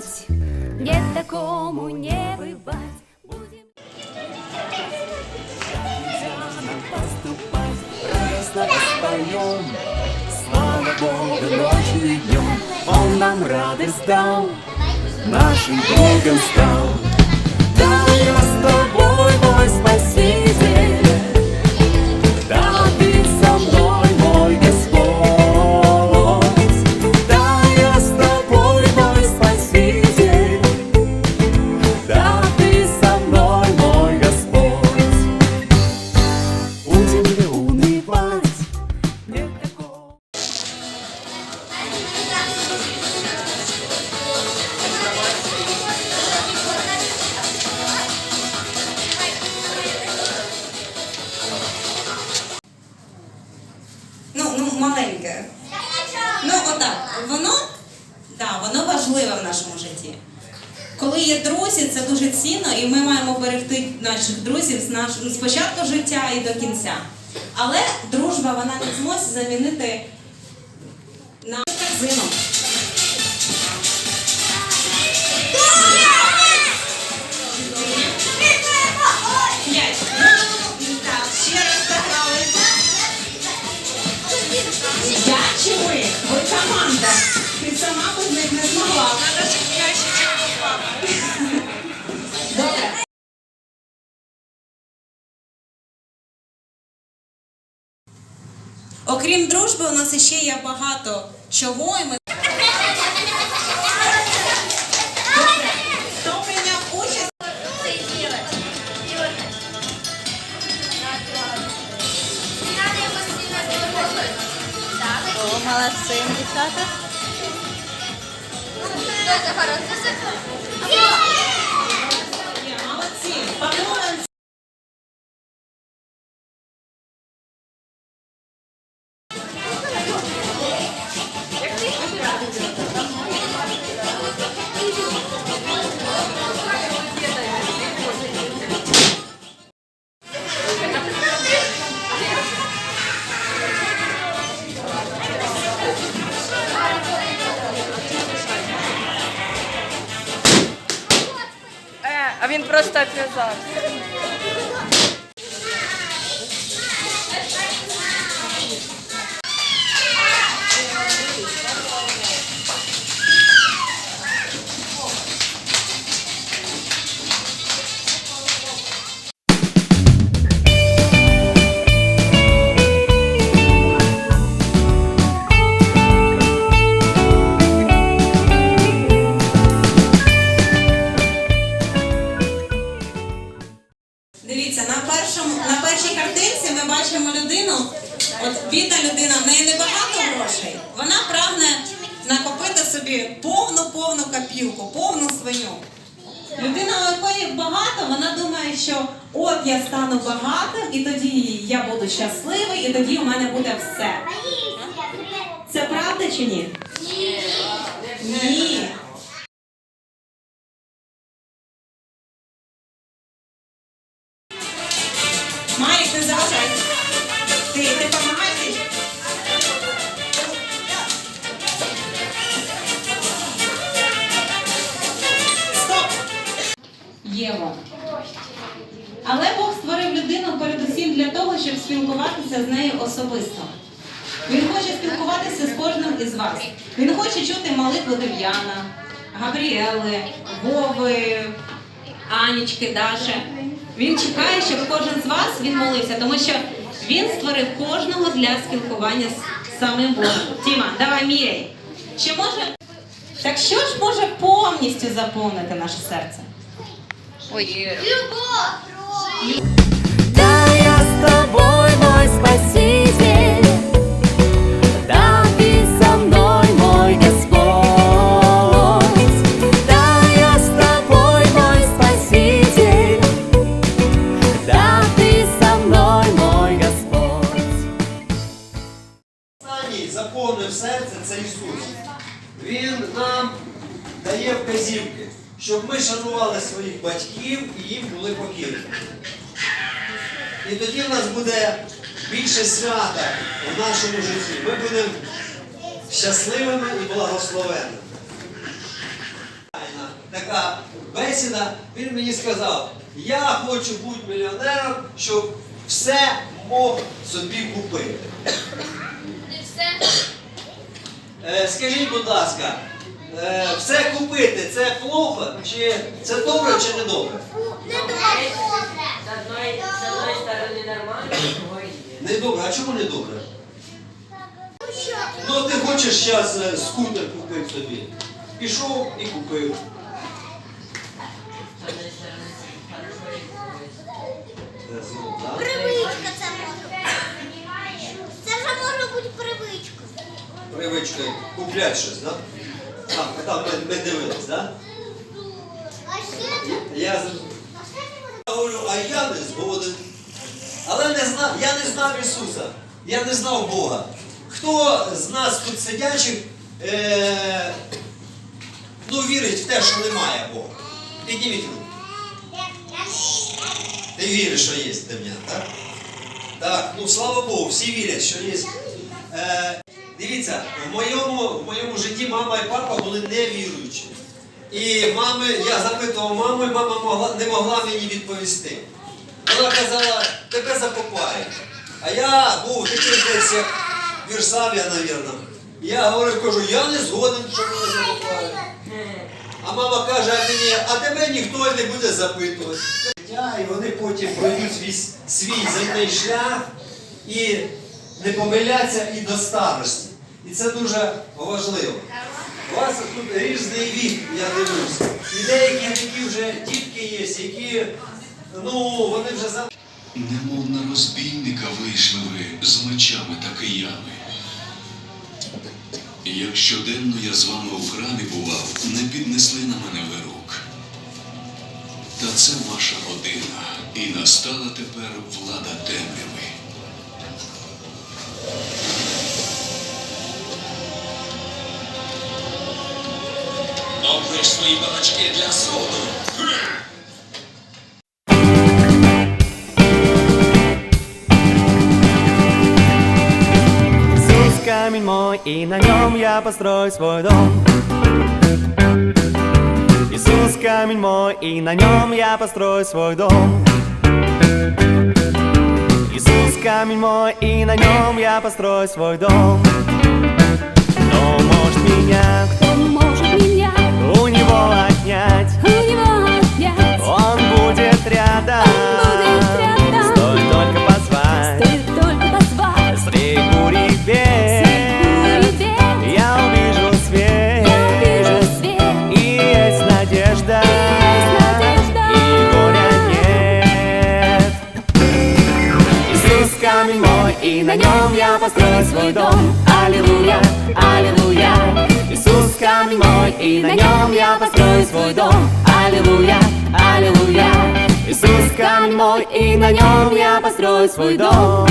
знать, нет такому не бывать. Будем поступать, радостно встаем. Слава Богу, ночью и днем Он нам радость дал, нашим другом стал. Да, я с тобой, мой Спаситель, наших друзів з наш... з початку життя і до кінця. Але дружба вона не зможе замінити на корзину. Окрім дружби, у нас ще є багато чого. І ми... Хто прийняв участь? О, молодцы, дівчата. Є, а він просто отв'язався. Бачимо людину. От бідна людина, в неї небагато грошей. Вона прагне накопити собі повну повну копілку, повну свиню. Людина, у якої багато, вона думає, що от я стану багатим, і тоді я буду щасливий, і тоді у мене буде все. Це правда чи? Ні. Єво. Але Бог створив людину передусім для того, щоб спілкуватися з нею особисто. Він хоче спілкуватися з кожним із вас. Він хоче чути молитву Дем'яна, Габріели, Вови, Анічки, Даші. Він чекає, щоб кожен з вас він молився, тому що він створив кожного для спілкування з самим Богом. Тіма, давай міряй. Чи може. Так що ж може повністю заповнити наше серце? Ой, Да, щоб ми шанували своїх батьків і їм були покірні. І тоді в нас буде більше свята в нашому житті. Ми будемо щасливими і благословенними. така бесіда, він мені сказав, я хочу бути мільйонером, щоб все мог собі купити. Е, скажіть, будь ласка, е, все купити це плохо, чи це добре, чи не добре? С одной, с одной стороны нормально, с другой нет. Не добре, а чому не добре? Ну ти хочеш зараз скутер купити собі. Пішов і купив. С одной стороны хорошо, с другой Е, знову, да? Привичка це може. Це вже може бути привичка. Привичкою купляти щось, так? Да? А, там ми, ми дивились, так? Я говорю, а я не згоден. Але не знав, я не знав Ісуса, я не знав Бога. Хто з нас тут сидячих е, ну, вірить в те, що немає Бога? Підніміть руку. Ти віриш, що є Дем'ян, так? Так, ну слава Богу, всі вірять, що є. Е, дивіться, в моєму, в моєму житті мама і папа були невіруючі. І мами, я запитував маму, і мама могла, не могла мені відповісти. Вона казала, тебе закопають. А я був такий десь як Вірсавія, навірно. Я говорю, кажу, я не згоден, що мене закопають. А мама каже мені, а тебе ніхто не буде запитувати. І вони потім пройдуть свій земний шлях і не помиляться і до старості. І це дуже важливо. У вас тут різний вік, я дивлюся. І деякі такі вже дітки є, які ну, вони вже за. Немов на розбійника вийшли ви з мечами та киями. Як щоденно я з вами у храмі бував, не піднесли на мене ви рук. Та це ваша година, і настала тепер влада темряви. Облиш свої балачки для суду. Камень мой, и на нем я построю свой дом. Иисус камень мой, и на нем я построю свой дом. Иисус камень мой, и на нем я построю свой дом. Него отнять? у него отнять. Он будет рядом. Он будет рядом. Стоит только позвать. Стоит только позвать. Средь бури бед. Я увижу свет. Я увижу свет. И есть надежда. камень мой, и на нем я построю свой дом. Аллилуйя, аллилуйя. камень мой, и на нем я построю свой дом. Аллилуйя, аллилуйя. Иисус камень мой, и на нем я построю свой дом.